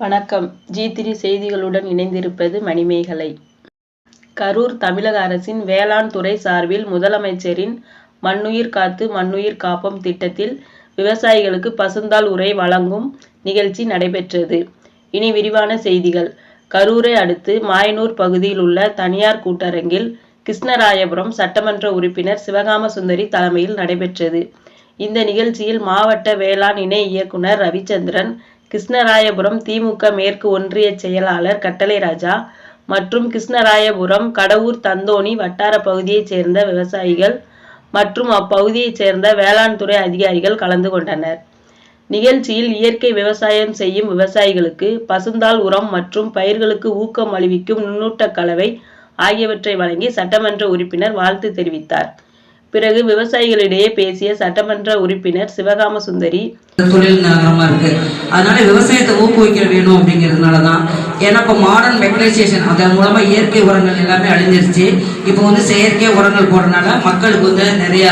வணக்கம் G three செய்திகளுடன் இணைந்திருப்பது மணிமேகலை கரூர் தமிழக அரசின் வேளாண் துறை சார்பில் முதலமைச்சரின் மண்ணுயிர் காத்து மண்ணுயிர் காப்போம் திட்டத்தில் விவசாயிகளுக்கு பசுந்தாள் உரை வழங்கும் நிகழ்ச்சி நடைபெற்றது. இனி விரிவான செய்திகள் கரூரை அடுத்து மாயனூர் பகுதியில் உள்ள தனியார் கூட்டரங்கில் கிருஷ்ணராயபுரம் சட்டமன்ற உறுப்பினர் சிவகாம சுந்தரி தலைமையில் நடைபெற்றது. இந்த நிகழ்ச்சியில் மாவட்ட வேளாண் இணை இயக்குனர் ரவிச்சந்திரன் கிருஷ்ணராயபுரம் திமுக மேற்கு ஒன்றிய செயலாளர் கட்டளை ராஜா மற்றும் கிருஷ்ணராயபுரம் கடவூர் தந்தோணி வட்டார பகுதியைச் சேர்ந்த விவசாயிகள் மற்றும் அப்பகுதியைச் சேர்ந்த வேளாண் துறை அதிகாரிகள் கலந்து கொண்டனர். நிகழ்ச்சியில் இயற்கை விவசாயம் செய்யும் விவசாயிகளுக்கு பசுந்தாள் உரம் மற்றும் பயிர்களுக்கு ஊக்கம் அளிவிக்கும் நுண்ணூட்ட கலவை ஆகியவற்றை வழங்கி சட்டமன்ற உறுப்பினர் வாழ்த்து தெரிவித்தார். பிறகு விவசாயிகளிடையே பேசிய சட்டமன்ற உறுப்பினர் சிவகாம சுந்தரி தொழில் நகரமா இருக்கு. அதனால விவசாயத்தை ஊக்குவிக்க வேணும் அப்படிங்கிறதுனால தான் ஏன்னா இப்போ மாடர்ன் மெக்கனைசேஷன் அதன் மூலமா இயற்கை உரங்கள் எல்லாமே அழிஞ்சிருச்சு. இப்போ வந்து செயற்கை உரங்கள் போடுறதுனால மக்களுக்கு வந்து நிறைய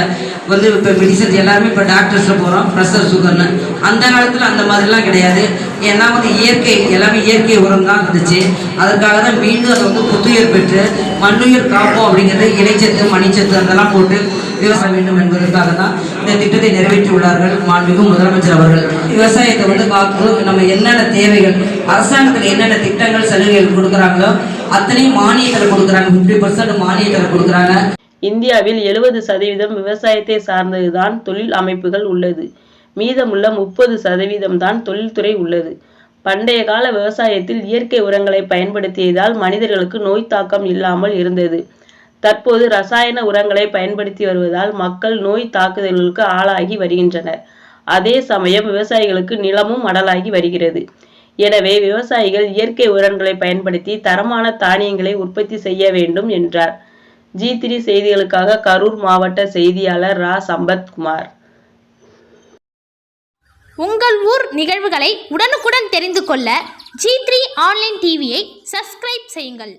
வந்து இப்போ மெடிசன்ஸ் எல்லாருமே இப்போ டாக்டர்ஸில் போகிறோம் ப்ரெஷர் சுகர்னு அந்த காலத்தில் அந்த மாதிரிலாம் கிடையாது. ஏன்னா வந்து இயற்கை எல்லாமே இயற்கை உரம் தான் இருந்துச்சு. அதற்காக தான் மீண்டும் அதை வந்து புத்துயிர் பெற்று மண்ணுயிர் காப்போம் அப்படிங்கிறது இலைச்சத்து மணிச்சத்து அதெல்லாம் போட்டு விவசாயம் வேண்டும் என்பதற்காக தான் இந்த திட்டத்தை நிறைவேற்றி உள்ளார்கள் மாண்புமிகு முதலமைச்சர் அவர்கள். விவசாயத்தை வந்து காக்கும் நம்ம என்னென்ன தேவைகள் அரசாங்கத்தில் என்னென்ன திட்டங்கள் சலுகைகள் கொடுக்குறாங்களோ அத்தனையும் மானியத்தில் கொடுக்குறாங்க. ஃபிஃப்டி பர்சன்ட் மானியத்தில் கொடுக்குறாங்க. இந்தியாவில் எழுபது சதவீதம் விவசாயத்தை சார்ந்ததுதான் தொழில் அமைப்புகள் உள்ளது. மீதமுள்ள முப்பது சதவீதம் தான் தொழில்துறை உள்ளது. பண்டைய கால விவசாயத்தில் இயற்கை உரங்களை பயன்படுத்தியதால் மனிதர்களுக்கு நோய் தாக்கம் இல்லாமல் இருந்தது. தற்போது ரசாயன உரங்களை பயன்படுத்தி வருவதால் மக்கள் நோய் தாக்குதல்களுக்கு ஆளாகி வருகின்றனர். அதே சமயம் விவசாயிகளுக்கு நிலமும் அடலாகி வருகிறது. எனவே விவசாயிகள் இயற்கை உரங்களை பயன்படுத்தி தரமான தானியங்களை உற்பத்தி செய்ய வேண்டும் என்றார். ஜி த்ரீ செய்திகளுக்காக கரூர் மாவட்ட செய்தியாளர் ரா சம்பத்குமார். உங்கள் ஊர் நிகழ்வுகளை உடனுக்குடன் தெரிந்து கொள்ள ஜி த்ரீ ஆன்லைன் டிவியை சப்ஸ்கிரைப் செய்யுங்கள்